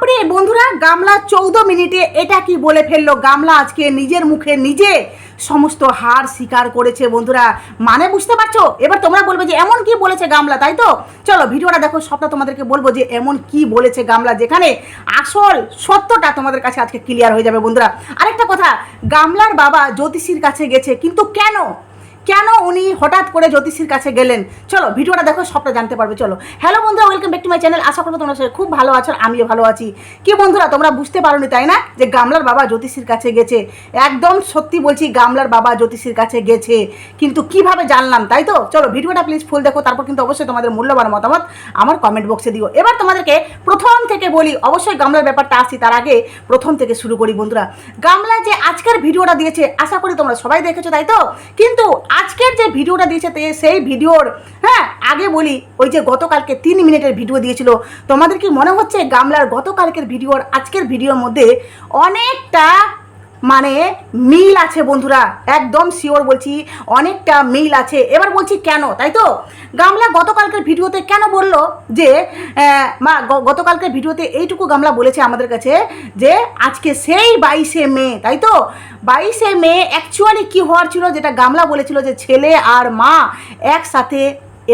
বাপরে, বন্ধুরা, গামলা চৌদ্দ মিনিটে এটা কি বলে ফেলল? গামলা আজকে নিজের মুখে নিজে সমস্ত হার স্বীকার করেছে, বন্ধুরা। মানে বুঝতে পারছ? এবার তোমরা বলবে যে এমন কি বলেছে গামলা, তাই তো? চলো, ভিডিওটা দেখো, সবটা তোমাদেরকে বলব যে এমন কি বলেছে গামলা, যেখানে আসল সত্যটা তোমাদের কাছে আজকে ক্লিয়ার হয়ে যাবে, বন্ধুরা। আরেকটা কথা, গামলার বাবা জ্যোতিষীর কাছে গেছে, কিন্তু কেন? কেন উনি হঠাৎ করে জ্যোতিষীর কাছে গেলেন? চলো, ভিডিওটা দেখো, সবটা জানতে পারবে, চলো। হ্যালো বন্ধুরা welcome back to my channel আশা করব তোমরা খুব ভালো আছো আমিও ভালো আছি। কি বন্ধুরা, তোমরা বুঝতে পারোনি, তাই না? যে গামলার বাবা জ্যোতিষীর কাছে গেছে। একদম সত্যি বলছি, গামলার বাবা জ্যোতিষীর কাছে গেছে। কিন্তু কীভাবে জানলাম, তাই তো? চলো, ভিডিওটা প্লিজ ফুল দেখো, তারপর কিন্তু অবশ্যই তোমাদের মূল্যবান মতামত আমার কমেন্ট বক্সে দিও। এবার তোমাদেরকে প্রথম থেকে বলি, অবশ্যই গামলার ব্যাপারটা আসি, তার আগে প্রথম থেকে শুরু করি বন্ধুরা। গামলা যে আজকের ভিডিওটা দিয়েছে, আশা করি তোমরা সবাই দেখেছ, তাই তো? কিন্তু আজকের যে ভিডিওটা দিয়েছে সেই ভিডিওর হ্যাঁ আগে বলি, ওই যে গতকালকে তিন মিনিটের ভিডিও দিয়েছিল। তোমাদের কি মনে হচ্ছে গামলার গতকালকের ভিডিওর, আজকের ভিডিওর মধ্যে অনেকটা মানে মিল আছে বন্ধুরা, একদম শিওর বলছি, অনেকটা মিল আছে। এবার বলছি কেন, তাই তো? গামলা গতকালকের ভিডিওতে কেন বলল যে মা গতকালকের ভিডিওতে এইটুকু গামলা বলেছে আমাদের কাছে যে, আজকে সেই বাইশে মে, তাই তো? বাইশে মে অ্যাকচুয়ালি কি হওয়ার ছিল যেটা গামলা বলেছিল যে ছেলে আর মা একসাথে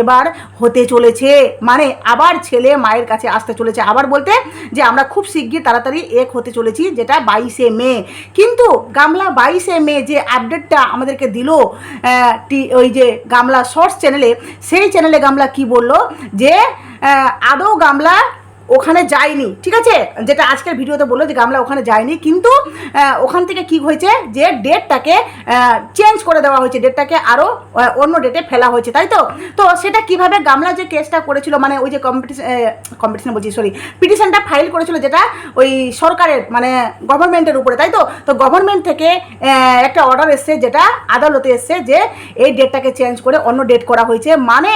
এবার হতে চলেছে। মানে আবার ছেলে মায়ের কাছে আসতে চলেছে। আবার বলতে যে আমরা খুব শিগগির তাড়াতাড়ি এক হতে চলেছি, যেটা বাইশে মে। কিন্তু গামলা বাইশে মে যে আপডেটটা আমাদেরকে দিল ওই যে গামলা শর্টস চ্যানেলে, সেই চ্যানেলে গামলা কি বলল? যে আদৌ গামলা ওখানে যায়নি, ঠিক আছে? যেটা আজকের ভিডিওতে বলল যে গামলা ওখানে যায়নি, কিন্তু ওখান থেকে কি হয়েছে যে ডেটটাকে চেঞ্জ করে দেওয়া হয়েছে, ডেটটাকে আরও অন্য ডেটে ফেলা হয়েছে, তাই তো? তো সেটা কীভাবে গামলা যে কেসটা করেছিল মানে ওই যে কম্পিটিশন কম্পিটিশন বলছি সরি পিটিশনটা ফাইল করেছিল যেটা ওই সরকারের মানে গভর্নমেন্টের উপরে, তাই তো? তো গভর্নমেন্ট থেকে একটা অর্ডার এসছে যেটা আদালতে এসছে যে এই ডেটটাকে চেঞ্জ করে অন্য ডেট করা হয়েছে। মানে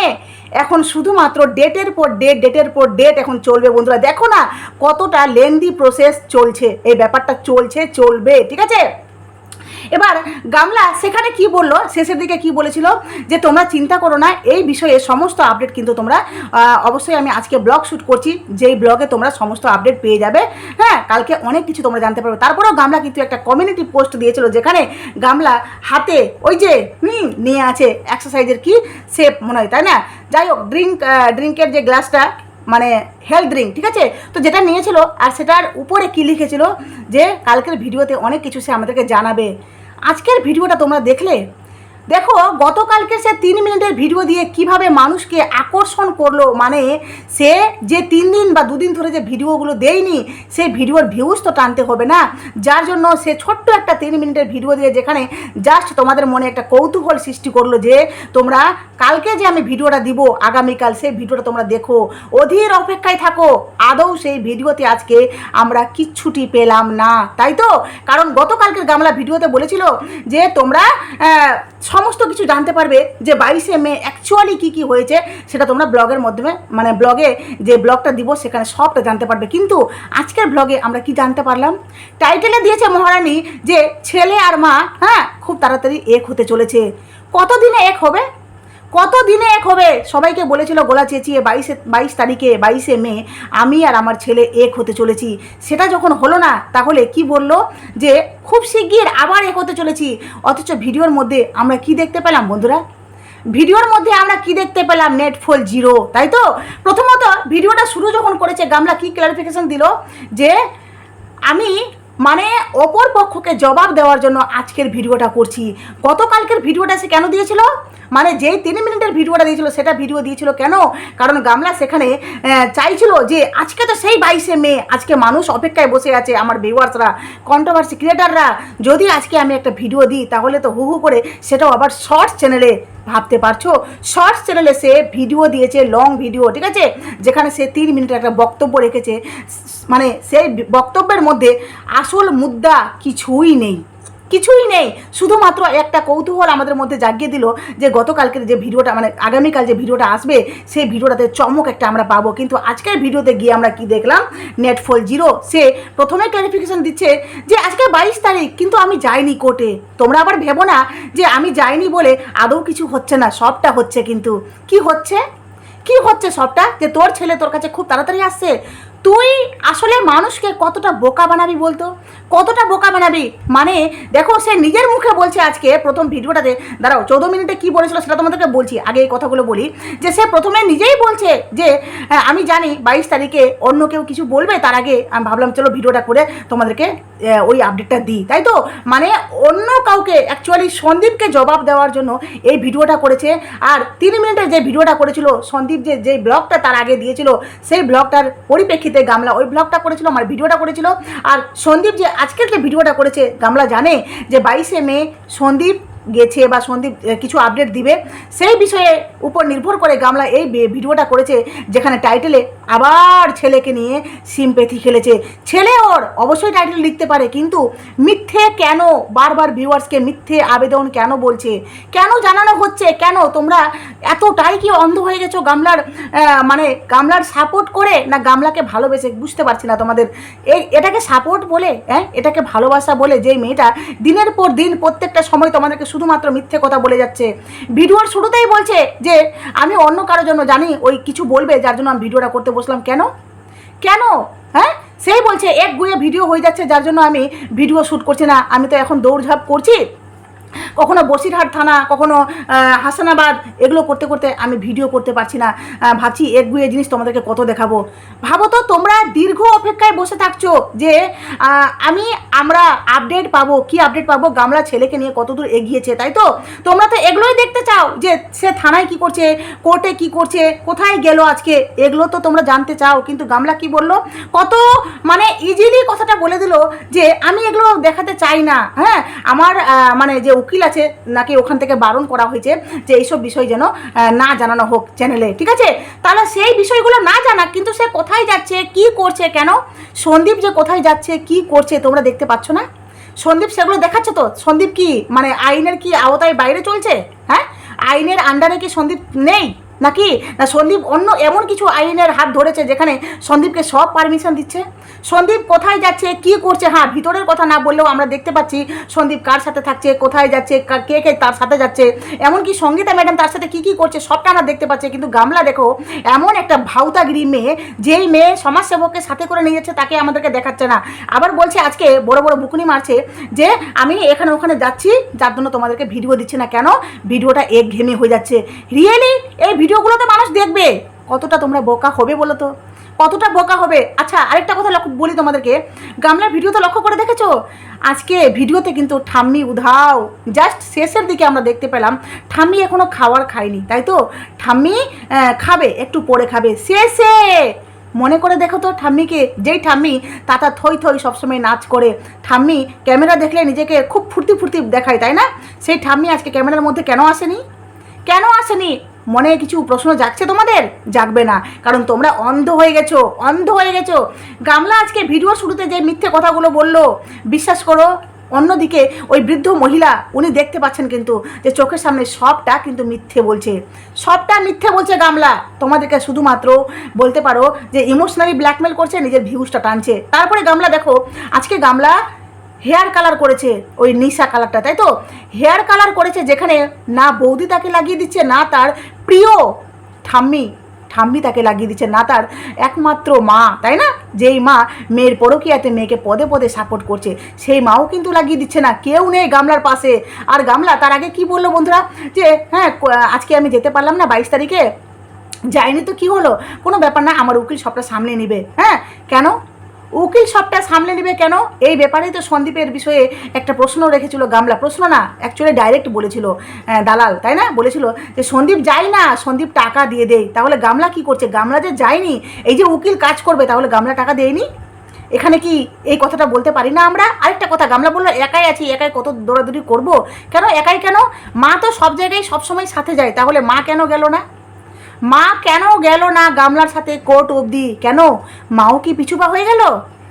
এখন শুধুমাত্র ডেটের পর ডেট ডেটের পর ডেট এখন চলবে বন্ধুরা। দেখো না কতটা লেন্দি প্রসেস চলছে। এই ব্যাপারটা চলছে, চলবে, ঠিক আছে? এবার গামলা সেখানে কি বলল? শেষের দিকে কি বলেছিল? যে তোমরা চিন্তা করো না, এই বিষয়ে সমস্ত আপডেট কিন্তু তোমরা অবশ্যই আমি আজকে ব্লগ শ্যুট করছি, যেই ব্লগে তোমরা সমস্ত আপডেট পেয়ে যাবে। হ্যাঁ কালকে অনেক কিছু তোমরা জানতে পারবে। তারপরেও গামলা কিন্তু একটা কমিউনিটি পোস্ট দিয়েছিল, যেখানে গামলা হাতে ওই যে, হুম, নিয়ে আছে এক্সারসাইজের কি সেপ মনে হয়, তাই না? যাই হোক ড্রিঙ্ক ড্রিঙ্কের যে গ্লাসটা মানে হেলথ ড্রিঙ্ক ঠিক আছে? তো যেটা নিয়েছিল আর সেটার উপরে কী লিখেছিল যে কালকের ভিডিওতে অনেক কিছু সে আমাদেরকে জানাবে। আজকের ভিডিওটা তোমরা দেখলে দেখো, গতকালকে সে তিন মিনিটের ভিডিও দিয়ে কীভাবে মানুষকে আকর্ষণ করল মানে সে যে তিন দিন বা দুদিন ধরে যে ভিডিওগুলো দেয়নি সেই ভিডিওর ভিউজ তো টানতে হবে না। যার জন্য সে ছোট্ট একটা তিন মিনিটের ভিডিও দিয়ে যেখানে জাস্ট তোমাদের মনে একটা কৌতূহল সৃষ্টি করল যে, তোমরা কালকে যে আমি ভিডিওটা দিব, আগামীকাল সেই ভিডিওটা তোমরা দেখো। অধীর অপেক্ষায় থাকো, আদৌ সেই ভিডিওতে আজকে আমরা কিচ্ছুটি পেলাম না। তাই তো? কারণ গতকালকের গামলা ভিডিওতে বলেছিল যে, তোমরা সমস্ত কিছু জানতে পারবে যে বাইশে মে অ্যাকচুয়ালি কী কী হয়েছে, সেটা তোমরা ব্লগের মাধ্যমে মানে ব্লগে যে ব্লগটা দিব, সেখানে সবটা জানতে পারবে। কিন্তু আজকের ব্লগে আমরা কি জানতে পারলাম? টাইটেলে দিয়েছে মহারানী যে ছেলে আর মা হ্যাঁ খুব তাড়াতাড়ি এক হতে চলেছে। কতদিনে এক হবে? কত দিনে এক হবে? সবাইকে বলেছিল গোলা চেঁচিয়ে বাইশে, বাইশ তারিখে, বাইশে মে আমি আর আমার ছেলে এক হতে চলেছি। সেটা যখন হলো না, তাহলে কি বলল? যে খুব শিগগির আবার এক হতে চলেছি। অথচ ভিডিওর মধ্যে আমরা কি দেখতে পেলাম বন্ধুরা? ভিডিওর মধ্যে আমরা কি দেখতে পেলাম? নেট ফল জিরো তাই তো? প্রথমত ভিডিওটা শুরু যখন করেছে, গামলা কি ক্লারিফিকেশন দিল? যে আমি মানে অপর পক্ষকে জবাব দেওয়ার জন্য আজকের ভিডিওটা করছি। গতকালকের ভিডিওটা সে কেন দিয়েছিল? মানে যেই তিন মিনিটের ভিডিওটা দিয়েছিল, সেটা ভিডিও দিয়েছিল কেন? কারণ গামলা সেখানে চাইছিল যে আজকে তো সেই বাইশে মে, আজকে মানুষ অপেক্ষায় বসে আছে আমার ভিউয়ার্সরা কন্ট্রোভার্সি ক্রিয়েটাররা যদি আজকে আমি একটা ভিডিও দিই, তাহলে তো হু হু করে সেটাও আবার শর্টস চ্যানেলে ভাবতে পারছ? শর্টস চ্যানেলে সে ভিডিও দিয়েছে লং ভিডিও ঠিক আছে? যেখানে সে তিন মিনিটের একটা বক্তব্য রেখেছে। মানে সেই বক্তব্যের মধ্যে আসল মুদ্রা কিছুই নেই। কিছুই নেই। শুধুমাত্র একটা কৌতূহল আমাদের মধ্যে জাগিয়ে দিল যে গতকালকের যে ভিডিওটা মানে আগামীকাল যে ভিডিওটা আসবে, সেই ভিডিওটাতে চমক একটা আমরা পাবো। কিন্তু আজকের ভিডিওতে গিয়ে আমরা কি দেখলাম? নেটফল জিরো সে প্রথমে ক্লারিফিকেশন দিচ্ছে যে আজকে বাইশ তারিখ, কিন্তু আমি যাইনি কোর্টে। তোমরা আবার ভেবো না যে আমি যাইনি বলে আদৌ কিছু হচ্ছে না, সবটা হচ্ছে কিন্তু। কি হচ্ছে? কি হচ্ছে সবটা? যে তোর ছেলে তোর কাছে খুব তাড়াতাড়ি আসছে। তুই আসলে মানুষকে কতটা বোকা বানাবি বলতো? কতটা বোকা বানাবি? মানে দেখো সে নিজের মুখে বলছে আজকে প্রথম ভিডিওটাতে দাঁড়াও চৌদ্দ মিনিটে কি বলেছিল সেটা তোমাদেরকে বলছি আগে এই কথাগুলো বলি যে সে প্রথমে নিজেই বলছে যে হ্যাঁ, আমি জানি বাইশ তারিখে অন্য কেউ কিছু বলবে তার আগে আমি ভাবলাম চলো ভিডিওটা করে তোমাদেরকে ওই আপডেটটা দিই তাই তো? মানে অন্য কাউকে অ্যাকচুয়ালি সন্দীপকে জবাব দেওয়ার জন্য এই ভিডিওটা করেছে আর তিন মিনিটের যে ভিডিওটা করেছিল সন্দীপ যে যে ব্লগটা তার আগে দিয়েছিল সেই ব্লগটার পরিপ্রেক্ষিতে গামলা ওই ব্লগটা করেছিল আমার ভিডিওটা করেছিল আর সন্দীপ যে আজকের যে ভিডিওটা করেছে গামলা জানে যে বাইশে মে সন্দীপ গেছে বা সন্দীপ কিছু আপডেট দিবে, সেই বিষয়ে উপর নির্ভর করে গামলা এই ভিডিওটা করেছে, যেখানে টাইটেলে আবার ছেলেকে নিয়ে সিম্পেথি খেলেছে। ছেলে ওর অবশ্যই টাইটেল লিখতে পারে, কিন্তু মিথ্যে কেন? বারবার ভিউয়ার্সকে মিথ্যে আবেদন কেন বলছে? কেন জানানো হচ্ছে? কেন তোমরা এতটাই কি অন্ধ হয়ে গেছো গামলার মানে গামলার সাপোর্ট করে? না গামলাকে ভালোবেসে? বুঝতে পারছি না তোমাদের। এই এটাকে সাপোর্ট বলে হ্যাঁ? এটাকে ভালোবাসা বলে যেই মেয়েটা দিনের পর দিন প্রত্যেকটা সময় তোমাদেরকে শুধুমাত্র মিথ্যে কথা বলে যাচ্ছে। ভিডিওর শুরুতেই বলছে যে, আমি অন্য কারোর জন্য জানি, ওই কিছু বলবে, যার জন্য আমি ভিডিওটা করতে বসলাম। কেন? কেন? হ্যাঁ? সেই বলছে, এক গুয়ে ভিডিও হয়ে যাচ্ছে, যার জন্য আমি ভিডিও শ্যুট করছি না। আমি তো এখন দৌড়ঝাঁপ করছি। কখনো বসিরহাট থানা, কখনো হাসানাবাদ, এগুলো করতে করতে আমি ভিডিও করতে পারছি না। ভাবছি একগুয়ে জিনিস তোমাদেরকে কত দেখাবো। ভাবো তো তোমরা দীর্ঘ অপেক্ষায় বসে থাকছো যে আমি, আমরা আপডেট পাবো, কি আপডেট পাবো? গামলা ছেলেকে নিয়ে কতদূর এগিয়েছে, তাই তো? তোমরা তো এগুলোই দেখতে চাও যে সে থানায় কি করছে, কোর্টে কি করছে, কোথায় গেল আজকে? এগুলো তো তোমরা জানতে চাও, কিন্তু গামলা কি বলল? কত মানে ইজিলি কথাটা বলে দিল যে, আমি এগুলো দেখাতে চাই না। হ্যাঁ আমার মানে যে উকিল আছে, নাকি ওখান থেকে বারণ করা হয়েছে যে এইসব বিষয় যেন না জানানো হোক চ্যানেলে ঠিক আছে? তাহলে সেই বিষয়গুলো না জানা, কিন্তু সে কোথায় যাচ্ছে, কি করছে কেন? সন্দীপ যে কোথায় যাচ্ছে, কি করছে, তোমরা দেখতে পাচ্ছ না? সন্দীপ সেগুলো দেখাচ্ছে তো? সন্দীপ কি? মানে আইনের কি আওতায় বাইরে চলছে? হ্যাঁ? আইনের আন্ডারে কি সন্দীপ নেই? নাকি? না, সন্দীপ অন্য এমন কিছু আইনের হাত ধরেছে যেখানে সন্দীপকে সব পারমিশন দিচ্ছে। সন্দীপ কোথায় যাচ্ছে? কি করছে? হ্যাঁ ভিতরের কথা না বললেও আমরা দেখতে পাচ্ছি সন্দীপ কার সাথে থাকছে, কোথায় যাচ্ছে কে কে তার সাথে যাচ্ছে। এমনকি সঙ্গীতা ম্যাডাম তার সাথে কি কি করছে সবটা আমরা দেখতে পাচ্ছি। কিন্তু গামলা দেখো, এমন একটা ভাউতাগিরি মেয়ে, যেই মেয়ে সমাজসেবককে সাথে করে নিয়ে যাচ্ছে, তাকে আমাদেরকে দেখাচ্ছে না। আবার বলছে আজকে বড় বড় বুকুনি মারছে যে, আমি এখানে ওখানে যাচ্ছি, যার জন্য তোমাদেরকে ভিডিও দিচ্ছে না। কেন? ভিডিওটা এক ঘেমে হয়ে যাচ্ছে। রিয়েলি এই ভিডিওগুলোতে মানুষ দেখবে। কতটা তোমরা বোকা হবে বলো তো? কতটা বোকা হবে? আচ্ছা আরেকটা কথা লক্ষ্য, বলি তোমাদেরকে। গামলার ভিডিও তো লক্ষ্য করে দেখেছ? আজকে ভিডিওতে কিন্তু ঠাম্মি উধাও জাস্ট শেষের দিকে আমরা দেখতে পেলাম, ঠাম্মি এখনও খাওয়ার খায়নি, তাই তো? ঠাম্মি খাবে, একটু পরে খাবে। শেষে! মনে করে দেখো তো ঠাম্মিকে, যেই ঠাম্মি তাতা থই থই সবসময় নাচ করে। ঠাম্মি ক্যামেরা দেখলে নিজেকে খুব ফুর্তি ফুর্তি দেখায়, তাই না? সেই ঠাম্মি আজকে ক্যামেরার মধ্যে কেন আসেনি? কেন আসেনি? মনে কিছু প্রশ্ন জাগছে তোমাদের? জাগবে না। কারণ তোমরা অন্ধ হয়ে গেছো, অন্ধ হয়ে গেছো। গামলা আজকে ভিডিও শুরুতে যে মিথ্যে কথাগুলো বলল, বিশ্বাস করো, অন্যদিকে ওই বৃদ্ধ মহিলা, উনি দেখতে পাচ্ছেন কিন্তু যে চোখের সামনে সবটা কিন্তু মিথ্যে বলছে। সবটা মিথ্যে বলছে গামলা। তোমাদেরকে শুধুমাত্র বলতে পারো যে ইমোশনালি ব্ল্যাকমেল করছে, নিজের ভিউজটা টানছে। তারপরে গামলা দেখো, আজকে গামলা হেয়ার কালার করেছে, ওই নিশা কালারটা তাই তো? হেয়ার কালার করেছে যেখানে না বৌদি তাকে লাগিয়ে দিচ্ছে, না তার প্রিয় ঠাম্মি ঠাম্মি তাকে লাগিয়ে দিচ্ছে না তার একমাত্র মা, তাই না? যেই মা মেয়ের পরকিয়াতে মেয়েকে পদে পদে সাপোর্ট করছে, সেই মাও কিন্তু লাগিয়ে দিচ্ছে না, কেউ নেই গামলার পাশে। আর গামলা, তার আগে কি বলল বন্ধুরা? যে হ্যাঁ আজকে আমি যেতে পারলাম না বাইশ তারিখে যায়নি তো কি হলো? কোনো ব্যাপার না, আমার উকিল সবটা সামলে নেবে হ্যাঁ? কেন? উকিল সবটা সামলে নেবে কেন? এই ব্যাপারেই তো সন্দীপের বিষয়ে একটা প্রশ্ন রেখেছিল গামলা। প্রশ্ন না অ্যাকচুয়ালি ডাইরেক্ট বলেছিল দালাল, তাই না? বলেছিল যে সন্দীপ যায় না, সন্দীপ টাকা দিয়ে দেয় তাহলে গামলা কি করছে? গামলা যে যায়নি, এই যে উকিল কাজ করবে, তাহলে গামলা টাকা দেয়নি? এখানে কি এই কথাটা বলতে পারি না আমরা? আরেকটা কথা, গামলা বলল, একাই আছি, একাই কত দৌড়াদৌড়ি করব? কেন? একাই কেন? মা তো সব জায়গায় সবসময় সাথে যায়, তাহলে মা কেন গেল না? মা কেন গেল না গামলার সাথে কোর্ট অবধি? কেন? মাও কি পিছুপা হয়ে গেল?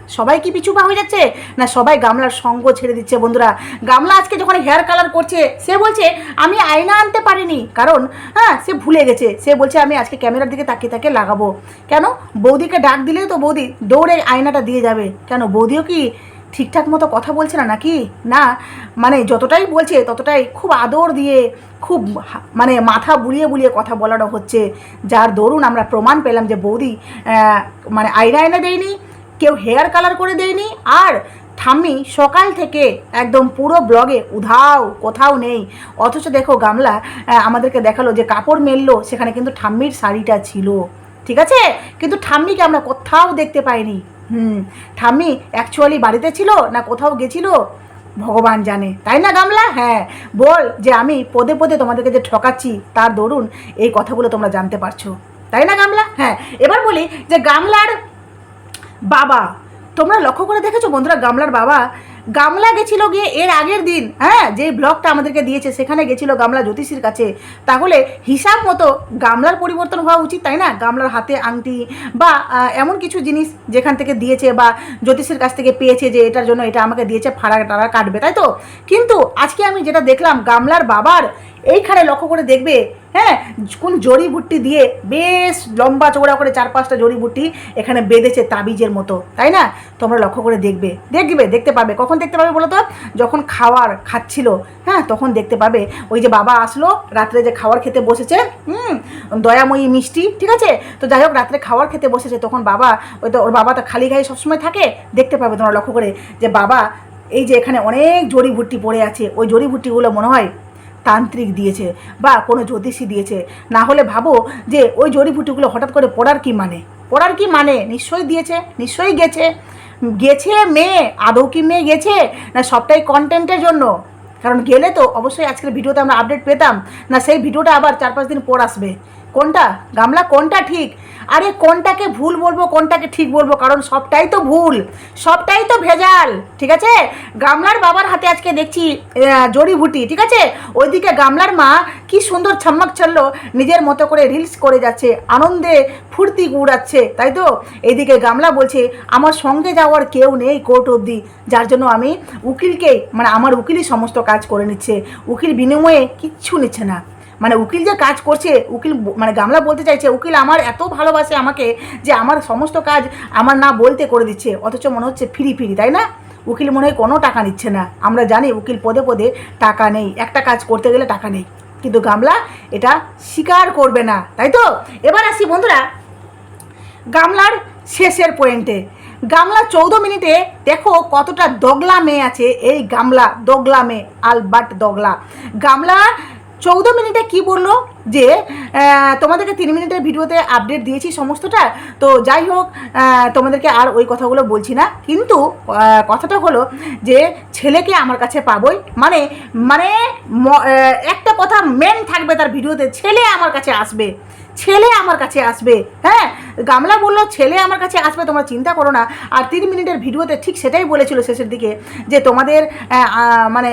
সবাই কি পিছুপা হয়ে যাচ্ছে? না সবাই গামলার সঙ্গ ছেড়ে দিচ্ছে বন্ধুরা। গামলা আজকে যখন হেয়ার কালার করছে, সে বলছে, আমি আয়না আনতে পারিনি। কারণ হ্যাঁ সে ভুলে গেছে। সে বলছে, আমি আজকে ক্যামেরার দিকে তাকিয়ে তাকিয়ে লাগাবো। কেন? বৌদিকে ডাক দিলেই তো বৌদি দৌড়ে আয়নাটা দিয়ে যাবে। কেন? বৌদিও কি ঠিকঠাক মতো কথা বলছে না নাকি? না মানে যতটাই বলছে ততটাই খুব আদর দিয়ে, খুব মানে মাথা বুলিয়ে বুলিয়ে কথা বলানো হচ্ছে। যার দরুন আমরা প্রমাণ পেলাম যে বৌদি মানে আইনা আইনা দেয়নি, কেউ হেয়ার কালার করে দেয়নি, আর ঠাম্মি সকাল থেকে একদম পুরো ব্লগে উধাও কোথাও নেই। অথচ দেখো গামলা আমাদেরকে দেখাল যে কাপড় মেললো, সেখানে কিন্তু ঠাম্মির শাড়িটা ছিল। ঠিক আছে? কিন্তু ঠাম্মিকে আমরা কোথাও দেখতে পাইনি। হুম, ঠাম্মি অ্যাকচুয়ালি বাড়িতে ছিল না কোথাও গেছিল? ভগবান জানে। তাই না, গামলা? হ্যাঁ। বল যে আমি পদে পদে তোমাদেরকে যে ঠকাচ্ছি, তার দরুন এই কথাগুলো তোমরা জানতে পারছ। তাই না, গামলা? হ্যাঁ। এবার বলি যে গামলার বাবা, তোমরা লক্ষ্য করে দেখেছ বন্ধুরা, গামলার বাবা গামলা গেছিল গিয়ে এর আগের দিন হ্যাঁ যে ব্লকটা আমাদেরকে দিয়েছে, সেখানে গেছিল গামলা জ্যোতিষীর কাছে। তাহলে হিসাব মতো গামলার পরিবর্তন হওয়া উচিত, তাই না? গামলার হাতে আংটি বা এমন কিছু জিনিস যেখান থেকে দিয়েছে বা জ্যোতিষীর কাছ থেকে পেয়েছে যে এটার জন্য এটা আমাকে দিয়েছে, ফাড়া টাড়া কাটবে, তাই তো? কিন্তু আজকে আমি যেটা দেখলাম, গামলার বাবার এইখানে লক্ষ্য করে দেখবে হ্যাঁ কোন জড়িবুটি দিয়ে বেশ লম্বা চৌড়া করে চার পাঁচটা জড়িবুটি এখানে বেঁধেছে তাবিজের মতো, তাই না? তোমরা লক্ষ্য করে দেখবে দেখবে, দেখতে পাবে। কখন দেখতে পাবে বলো তো? যখন খাওয়ার খাচ্ছিল হ্যাঁ তখন দেখতে পাবে। ওই যে বাবা আসলো, রাত্রে যে খাওয়ার খেতে বসেছে, হুম, দয়াময়ী মিষ্টি, ঠিক আছে? তো যাই হোক, রাত্রে খাওয়ার খেতে বসেছে, তখন বাবা, ওই তো ওর বাবা তো খালি গায়ে সবসময় থাকে, দেখতে পাবে তোমরা লক্ষ্য করে যে বাবা, এই যে এখানে অনেক জড়িবুটি পড়ে আছে, ওই জড়িবুটিগুলো মনে হয় তান্ত্রিক দিয়েছে বা কোনো জ্যোতিষী দিয়েছে। না হলে ভাবো যে ওই জড়িবুটিগুলো হঠাৎ করে পড়ার কি মানে? পড়ার কি মানে? নিশ্চয়ই দিয়েছে, নিশ্চয়ই গেছে। গেছে মেয়ে, আদৌ কি মেয়ে গেছে? না সবটাই কন্টেন্টের জন্য? কারণ গেলে তো অবশ্যই আজকের ভিডিওতে আমরা আপডেট পেতাম। না সেই ভিডিওটা আবার চার পাঁচ দিন পর আসবে। কোনটা? গামলা কোনটা ঠিক? আরে কোনটাকে ভুল বলব কোনটাকে ঠিক বলব? কারণ সবটাই তো ভুল। সবটাই তো ভেজাল ঠিক আছে? গামলার বাবার হাতে আজকে দেখছি আহ, জড়িবুটি ঠিক আছে? ওইদিকে গামলার মা কি সুন্দর ছাম্মাক ছাড়লো নিজের মতো করে রিলস করে যাচ্ছে আনন্দে ফুর্তি উড়াচ্ছে তাই তো? এইদিকে গামলা বলছে আমার সঙ্গে যাওয়ার কেউ নেই কোর্ট অবধি যার জন্য আমি উকিলকেই মানে আমার উকিলই সমস্ত কাজ করে নিচ্ছে। উকিল বিনিময়ে কিচ্ছু নিচ্ছে না। মানে উকিল যে কাজ করছে, উকিল মানে গামলা বলতে চাইছে, উকিল আমার এত ভালোবাসে আমাকে যে আমার সমস্ত কাজ আমার না বলতে করে দিচ্ছে, অথচ মনে হচ্ছে ফ্রি ফ্রি, তাই না? উকিল মনে হয় কোনো টাকা নিচ্ছে না। আমরা জানি উকিল পদে পদে টাকা নেই, একটা কাজ করতে গেলে টাকা নেই। কিন্তু গামলা এটা স্বীকার করবে না, তাই তো? এবার আসি বন্ধুরা, গামলার শেষের পয়েন্টে। গামলা চৌদ্দ মিনিটে দেখো কতটা দগলা মেয়ে আছে এই গামলা, দগলা মেয়ে, আলবার্ট দগলা। গামলা চৌদ্দ মিনিটে কি বলল? যে তোমাদেরকে তিন মিনিটের ভিডিওতে আপডেট দিয়েছি সমস্তটা। তো যাই হোক তোমাদেরকে আর ওই কথাগুলো বলছি না। কিন্তু কথাটা হলো যে, ছেলেকে আমার কাছে পাবই। মানে মানে একটা কথা মেন থাকবে তার ভিডিওতে, ছেলে আমার কাছে আসবে। ছেলে আমার কাছে আসবে। হ্যাঁ? গামলা বলল, ছেলে আমার কাছে আসবে, তোমরা চিন্তা করো না। আর তিন মিনিটের ভিডিওতে ঠিক সেটাই বলেছিল শেষের দিকে, যে, তোমাদের মানে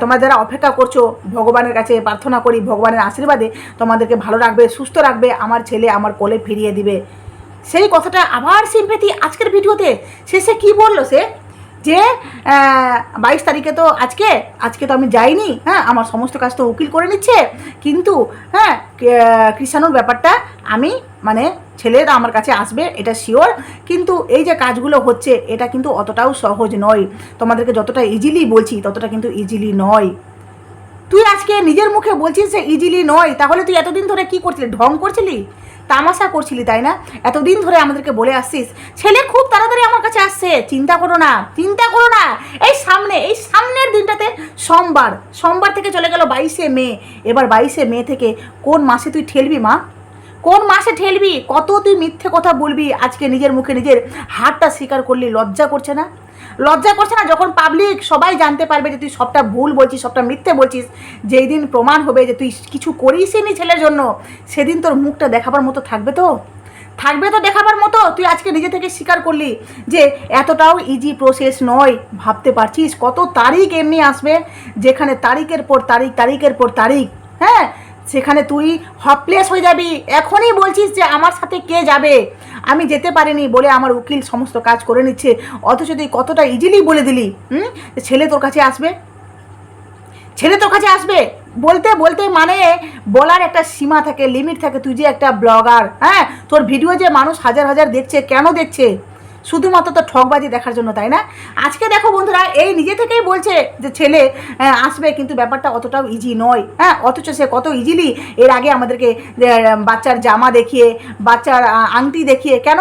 তোমরা যারা অপেক্ষা করছ, ভগবানের কাছে প্রার্থনা করি, ভগবানের আশীর্বাদে তোমাদেরকে ভালো রাখবে, সুস্থ রাখবে, আমার ছেলে আমার কোলে ফিরিয়ে দিবে। সেই কথাটা আবার সিম্পেথি আজকের ভিডিওতে। শেষে কি বলল সে? যে বাইশ তারিখে তো আজকে আজকে তো আমি যাইনি হ্যাঁ আমার সমস্ত কাজ তো উকিল করে নিচ্ছে। কিন্তু হ্যাঁ কৃষাণুর ব্যাপারটা আমি মানে ছেলেরা আমার কাছে আসবে, এটা শিওর কিন্তু এই যে কাজগুলো হচ্ছে, এটা কিন্তু অতটাও সহজ নয়। তোমাদেরকে যতটা ইজিলি বলছি, ততটা কিন্তু ইজিলি নয়। তুই আজকে নিজের মুখে বলছিস যে ইজিলি নয়, তাহলে তুই এতদিন ধরে কি করছিলি? ঢং করছিলি? তামাশা করছিলি, তাই না? এতদিন ধরে আমাদেরকে বলে আসছিস, ছেলে খুব তাড়াতাড়ি আমার কাছে আসছে, চিন্তা করো না, চিন্তা করো না। এই সামনে, এই সামনের দিনটাতে সোমবার সোমবার থেকে চলে গেল বাইশে মে। এবার বাইশে মে থেকে কোন মাসে তুই ঠেলবি, মা? কোন মাসে ঠেলবি? কত তুই মিথ্যে কথা বলবি? আজকে নিজের মুখে নিজের হারটা স্বীকার করলি, লজ্জা করছে না? লজ্জা করছে না যখন পাবলিক সবাই জানতে পারবে যে তুই সবটা ভুল বলছিস, সবটা মিথ্যে বলছিস, যেই দিন প্রমাণ হবে যে তুই কিছু করিসই নি ছেলের জন্য, সেদিন তোর মুখটা দেখাবার মতো থাকবে তো? থাকবে তো দেখাবার মতো? তুই আজকে নিজে থেকে স্বীকার করলি যে এতটাও ইজি প্রসেস নয়, ভাবতে পারছিস? কত তারিখ এমনি আসবে, যেখানে তারিখের পর তারিখ, তারিখের পর তারিখ হ্যাঁ? সেখানে তুই হপলেস হয়ে যাবি। এখনই বলছিস যে আমার সাথে কে যাবে? আমি যেতে পারিনি বলে আমার উকিল সমস্ত কাজ করে নিচ্ছে। অথচ তুই কতটা ইজিলি বলে দিলি, হুম? ছেলে তোর কাছে আসবে? ছেলে তোর কাছে আসবে? বলতে বলতে মানে বলার একটা সীমা থাকে লিমিট থাকে। তুই যে একটা ব্লগার হ্যাঁ? তোর ভিডিও যে মানুষ হাজার হাজার দেখছে, কেন দেখছে? শুধুমাত্র তো ঠকবাজি দেখার জন্য, তাই না? আজকে দেখো বন্ধুরা, এই নিজে থেকেই বলছে যে ছেলে আসবে, কিন্তু ব্যাপারটা অতটাও ইজি নয়। হ্যাঁ অথচ সে কত ইজিলি এর আগে আমাদেরকে বাচ্চার জামা দেখিয়ে, বাচ্চার আংটি দেখিয়ে, কেন?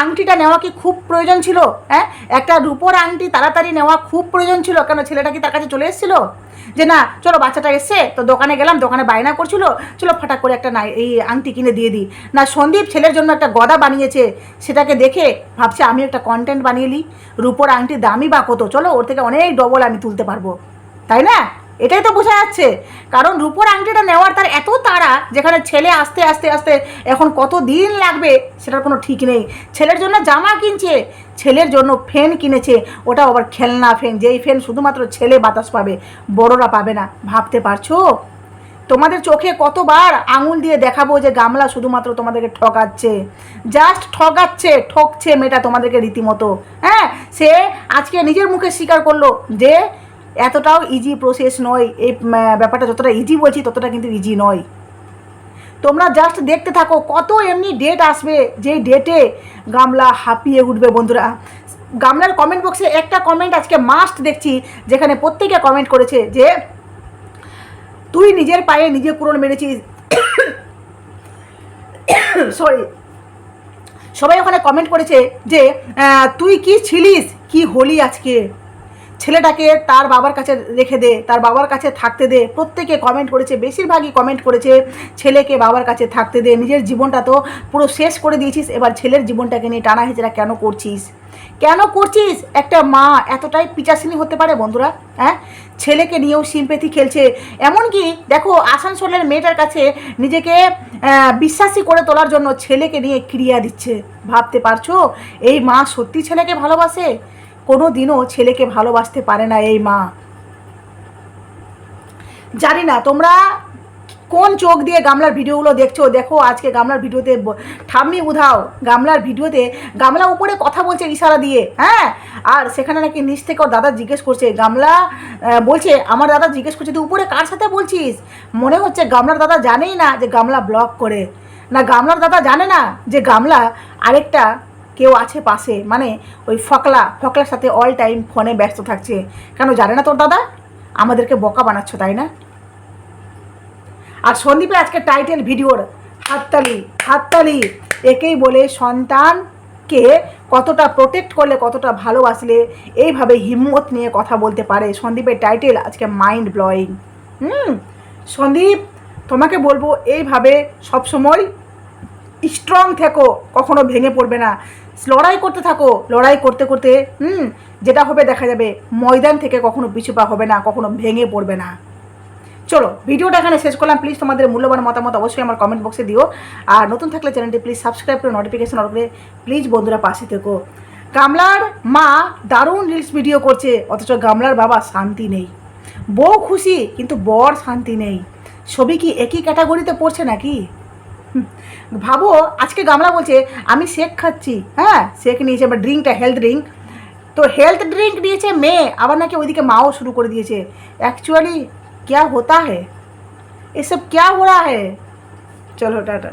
আংটিটা নেওয়া কি খুব প্রয়োজন ছিল? হ্যাঁ একটা রূপোর আংটি তাড়াতাড়ি নেওয়া খুব প্রয়োজন ছিল। কেন ছেলেটা কি তার কাছে চলে এসেছিল? যে না, চলো বাচ্চাটা এসছে তো দোকানে গেলাম, দোকানে বায়না করছিল, চলো ফাটাক করে একটা না এই আংটি কিনে দিয়ে দিই। না, সন্দীপ ছেলের জন্য একটা গদা বানিয়েছে, সেটাকে দেখে ভাবছে আমি একটা কন্টেন্ট বানিয়ে নিই। রুপোর আংটি দামি বা কত? চলো, ওর থেকে অনেক ডবল আমি তুলতে পারব। তাই না? এটাই তো বোঝা যাচ্ছে। কারণ রূপোর আংটিটা নেওয়ার তার এত তাড়া, যেখানে ছেলে আস্তে আস্তে আস্তে এখন কত দিন লাগবে, সেটার কোনো ঠিক নেই। ছেলের জন্য জামা কিনছে, ছেলের জন্য ফ্যান কিনেছে ওটা আবার খেলনা ফ্যান, যেই ফ্যান শুধুমাত্র ছেলে বাতাস পাবে, বড়রা পাবে না। ভাবতে পারছ? তোমাদের চোখে কতবার আঙুল দিয়ে দেখাবো যে গামলা শুধুমাত্র তোমাদেরকে ঠকাচ্ছে। জাস্ট ঠকাচ্ছে, ঠকছে মেয়েটা তোমাদেরকে রীতিমতো। হ্যাঁ সে আজকে নিজের মুখে স্বীকার করল যে এতটাও ইজি প্রসেস নয়। এই ব্যাপারটা যতটা ইজি বলছি, ততটা কিন্তু ইজি নয়। তোমরা জাস্ট দেখতে থাকো, কত এমনি ডেট আসবে, যেই ডেটে গামলা হাঁপিয়ে উঠবে বন্ধুরা। গামলার কমেন্ট বক্সে একটা কমেন্ট আজকে মাস্ট দেখছি, যেখানে প্রত্যেকে কমেন্ট করেছে যে, তুই নিজের পায়ে নিজে কুড়োল মেরেছিস। সরি সবাই ওখানে কমেন্ট করেছে যে তুই কি ছিলিস? কি হলি আজকে? ছেলেটাকে তার বাবার কাছে রেখে দে, তার বাবার কাছে থাকতে দে। প্রত্যেকে কমেন্ট করেছে, বেশিরভাগই কমেন্ট করেছে, ছেলেকে বাবার কাছে থাকতে দে। নিজের জীবনটা তো পুরো শেষ করে দিয়েছিস, এবার ছেলের জীবনটাকে নিয়ে টানা হেঁচড়া কেন করছিস? কেন করছিস? একটা মা এতটাই পিচাসিনী হতে পারে বন্ধুরা হ্যাঁ? ছেলেকে নিয়েও সিম্পেথি খেলছে। এমনকি দেখো, আসানসোলের মেয়েটার কাছে নিজেকে বিশ্বাসী করে তোলার জন্য ছেলেকে নিয়ে ক্রিয়া দিচ্ছে। ভাবতে পারছ? এই মা সত্যি ছেলেকে ভালোবাসে? কোনো দিনও ছেলেকে ভালোবাসতে পারে না এই মা। জানি না, তোমরা কোন চোখ দিয়ে গামলার ভিডিওগুলো দেখছ? দেখো, আজকে গামলার ভিডিওতে ঠাম্মি উধাও গামলার ভিডিওতে গামলা উপরে কথা বলছে ইশারা দিয়ে হ্যাঁ? আর সেখানে নাকি নিচ থেকে ওর দাদা জিজ্ঞেস করছে, গামলা বলছে, আমার দাদা জিজ্ঞেস করছে, তুই উপরে কার সাথে বলছিস? মনে হচ্ছে গামলার দাদা জানেই না যে গামলা ব্লক করে। না, গামলার দাদা জানে না যে গামলা আরেকটা কেউ আছে পাশে মানে ওই ফকলা, ফকলার সাথে অল টাইম ফোনে ব্যস্ত থাকছে। কেন জানে না তোর দাদা? আমাদেরকে বকা বানাচ্ছ, তাই না? আর সন্দীপের আজকে টাইটেল ভিডিওর, হাততালি হাততালি। একেই বলে সন্তানকে কতটা প্রোটেক্ট করলে, কতটা ভালোবাসলে, এইভাবে হিম্মত নিয়ে কথা বলতে পারে সন্দীপের টাইটেল আজকে মাইন্ড ব্লয়িং হুম, সন্দীপ, তোমাকে বলব, এইভাবে সবসময় স্ট্রং থেকো, কখনো ভেঙে পড়বে না। লড়াই করতে থাকো, লড়াই করতে করতে, হুম, যেটা হবে দেখা যাবে ময়দান থেকে কখনো পিছু পা হবে না, কখনো ভেঙে পড়বে না। চলো, ভিডিওটা এখানে শেষ করলাম। প্লিজ তোমাদের মূল্যবান মতামত অবশ্যই আমার কমেন্ট বক্সে দিও। আর নতুন থাকলে চ্যানেলটি প্লিজ সাবস্ক্রাইব করে নোটিফিকেশন অন করে প্লিজ বন্ধুরা পাশে থেকো। গামলার মা দারুণ রিলস ভিডিও করছে, অথচ গামলার বাবা শান্তি নেই। বউ খুশি, কিন্তু বর শান্তি নেই। ছবি কি একই ক্যাটাগরিতে পড়ছে নাকি? ভাবো আজকে গামলা বলছে আমি শেক খাচ্ছি হ্যাঁ শেক নিয়েছে বা ড্রিঙ্কটা হেলথ ড্রিঙ্ক তো হেলথ ড্রিঙ্ক দিয়েছে মেয়ে আবার নাকি ওইদিকে মাও শুরু করে দিয়েছে অ্যাকচুয়ালি क्या होता है ये सब क्या हो रहा है चलो टाटा